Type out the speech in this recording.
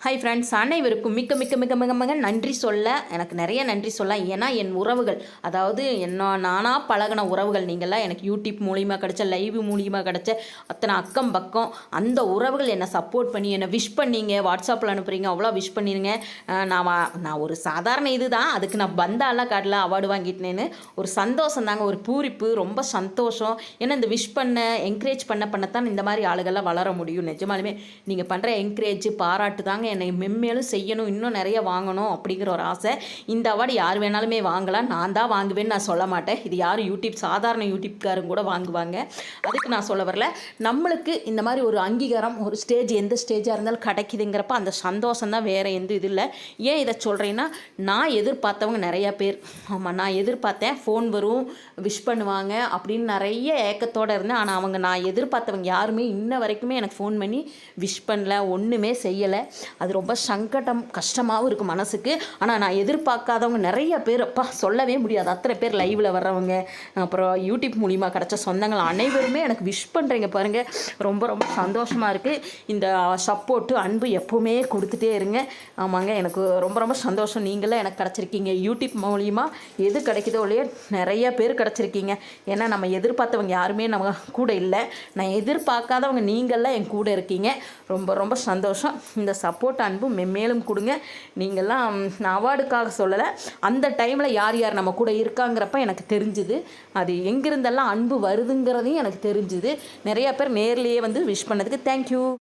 Hi friends அனைவருக்கும் மிக்க மிக்க மிக்க மிக மிக நன்றி சொல்ல எனக்கு நிறைய நன்றி சொல்ல. ஏன்னா என் உறவுகள் அதாவது என்ன நானாக பழகின உறவுகள் நீங்கள்லாம் எனக்கு யூடியூப் மூலிமா கிடச்ச லைவ் மூலிமா கிடச்ச அத்தனை அக்கம் பக்கம் அந்த உறவுகள் என்னை சப்போர்ட் பண்ணி என்னை விஷ் பண்ணீங்க வாட்ஸ்அப்பில் அனுப்புகிறீங்க அவ்வளோ விஷ் பண்ணிடுங்க நான் வா- நான் ஒரு சாதாரண இது தான் அதுக்கு நான் பந்தாலாம் காட்டில் அவார்டு வாங்கிட்டேன்னு. ஒரு சந்தோஷம் தாங்க ஒரு பூரிப்பு ரொம்ப சந்தோஷம். ஏன்னா இந்த விஷ் பண்ண என்கரேஜ் பண்ண பண்ணத்தான் இந்த மாதிரி ஆளுகள்லாம் வளர முடியும். நிஜமாலுமே நீங்கள் பண்ணுற என்கரேஜ் பாராட்டு தாங்க என்னை மென்மேலும் செய்யணும் இன்னும் நிறைய வாங்கணும் அப்படிங்கிற ஒரு ஆசை. இந்த அவார்டு யார் வேணாலுமே வாங்கலாம். நான் தான் வாங்குவேன்னு நான் சொல்ல மாட்டேன். இது யார் யூடியூப் சாதாரண யூடியூப்காரங்க கூட வாங்குவாங்க. அதுக்கு நான் சொல்ல வரல. நம்மளுக்கு இந்த மாதிரி ஒரு அங்கீகாரம் ஒரு ஸ்டேஜ் எந்த ஸ்டேஜாக இருந்தாலும் கிடைக்குதுங்கிறப்ப அந்த சந்தோஷம் தான் வேறு எந்த இது இல்லை. ஏன் இதை சொல்கிறேன்னா நான் எதிர்பார்த்தவங்க நிறைய பேர். ஆமாம் நான் எதிர்பார்த்தேன். ஃபோன் வரும் விஷ் பண்ணுவாங்க அப்படின்னு நிறைய ஏக்கத்தோடு இருந்தேன். ஆனால் அவங்க நான் எதிர்பார்த்தவங்க யாருமே இன்ன வரைக்குமே எனக்கு ஃபோன் பண்ணி விஷ் பண்ணல ஒன்றுமே செய்யலை. அது ரொம்ப சங்கடம் கஷ்டமாகவும் இருக்கும் மனசுக்கு. ஆனால் நான் எதிர்பார்க்காதவங்க நிறைய பேர் அப்பா சொல்லவே முடியாது. அத்தனை பேர் லைவில் வர்றவங்க அப்புறம் யூடியூப் மூலிமா கிடச்ச சொந்தங்கள் அனைவருமே எனக்கு விஷ் பண்ணுறீங்க பாருங்கள் ரொம்ப ரொம்ப சந்தோஷமாக இருக்குது இந்த சப்போர்ட்டு அன்பு எப்போவுமே கொடுத்துட்டே இருங்க. ஆமாங்க எனக்கு ரொம்ப ரொம்ப சந்தோஷம். நீங்களே எனக்கு கிடச்சிருக்கீங்க. யூடியூப் மூலிமா எது கிடைக்குதோ இல்லையோ நிறைய பேர் கிடச்சிருக்கீங்க. ஏன்னா நம்ம எதிர்பார்த்தவங்க யாருமே நம்ம கூட இல்லை. நான் எதிர்பார்க்காதவங்க நீங்கள்லாம் என் கூட இருக்கீங்க. ரொம்ப ரொம்ப சந்தோஷம். இந்த சப்போர்ட் அன்பு மென்மேலும் கொடுங்க. நீங்கள்லாம் நான் அவார்டுக்காக சொல்லலை. அந்த டைமில் யார் யார் நம்ம கூட இருக்காங்கிறப்ப எனக்கு தெரிஞ்சுது. அது எங்கிருந்தெல்லாம் அன்பு வருதுங்கிறதையும் எனக்கு தெரிஞ்சுது. நிறைய பேர் நேர்லேயே வந்து விஷ் பண்ணதுக்கு தேங்க்யூ